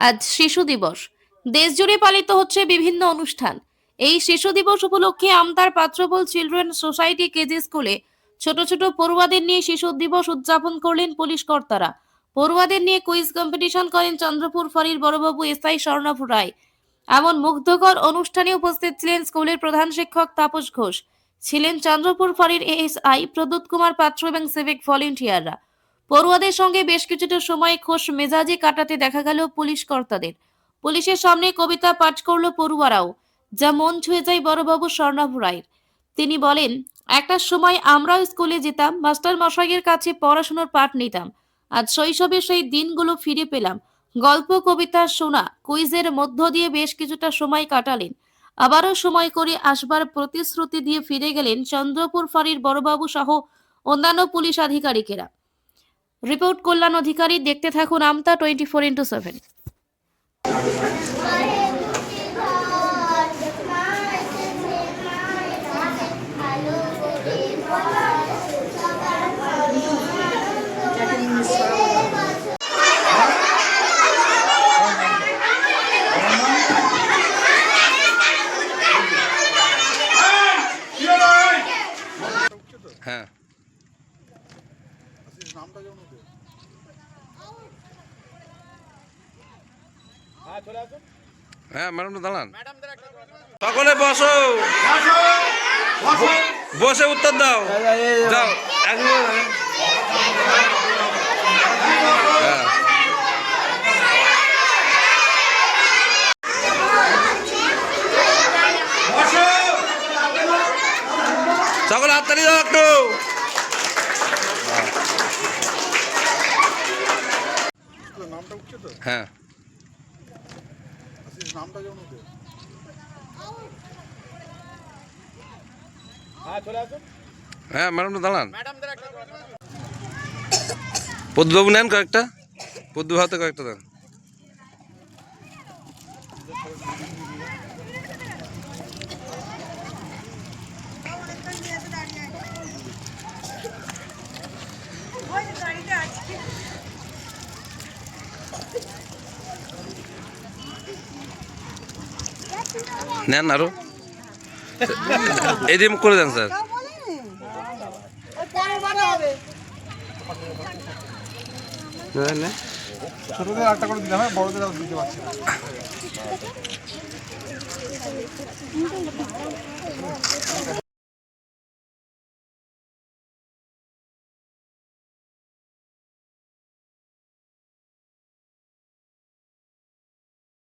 আজ শিশু দিবস। দেশজুড়ে পালিত হচ্ছে বিভিন্ন অনুষ্ঠান। এই শিশু দিবস উপলক্ষে আমতার পাত্রবল চিলড্রেন সোসাইটি কেজি স্কুলে ছোট ছোট পড়ুয়াদের নিয়ে শিশু দিবস উদযাপন করলেন পুলিশ কর্তারা। পড়ুয়াদের নিয়ে কুইজ কম্পিটিশন করেন চন্দ্রপুর ফরির বড়বাবু এসআই স্বর্ণভ রায়। এমন মুগ্ধকর অনুষ্ঠানে উপস্থিত ছিলেন স্কুলের প্রধান শিক্ষক তাপস ঘোষ। ছিলেন চন্দ্রপুর ফরির এএসআই প্রদুত কুমার পাত্র এবং সিভিক ভলেন্টিয়াররা পড়ুয়াদের সঙ্গে বেশ কিছুটা সময় খোশ মেজাজে কাটাতে দেখা গেল পুলিশ কর্তাদের। পুলিশের সামনে কবিতা পাঠ করল পড়ুয়ারাও, যা মন ছুঁয়ে যায় বড়বাবু স্বর্ণাভ রায়ের। তিনি বলেন, একটা সময় আমরাও স্কুলে যেতাম, মাস্টার মশাইয়ের কাছে পড়াশোনার পাঠ নিতাম। আজ শৈশবে সেই দিনগুলো ফিরে পেলাম। গল্প, কবিতা, শোনা, কুইজের মধ্য দিয়ে বেশ কিছুটা সময় কাটালেন। আবারও সময় করে আসবার প্রতিশ্রুতি দিয়ে ফিরে গেলেন চন্দ্রপুর ফাঁড়ির বড়বাবু সহ অন্যান্য পুলিশ আধিকারিকেরা। রিপোর্ট কল্যাণ অধিকারী দেখতে থাকুন Amta twenty four into seven. হ্যাঁ। হ্যাঁ ম্যাডাম দাঁড়ান। সকলে বসো। বসে উত্তর দাও। যাও। হ্যাঁ। সকলে হাততালি দাও একটু। হ্যাঁ। উঠে হ্যাঁ ম্যাডামটা দাঁড়ান। পদ্মবাবু নেন কয়েকটা। পদ্ম হাতে কয়েকটা দেন। নেন আরও। এই দিয়ে করে দেন স্যার। ছোটদের আটটা করে দিলে বড়দের দিতে পারছি না।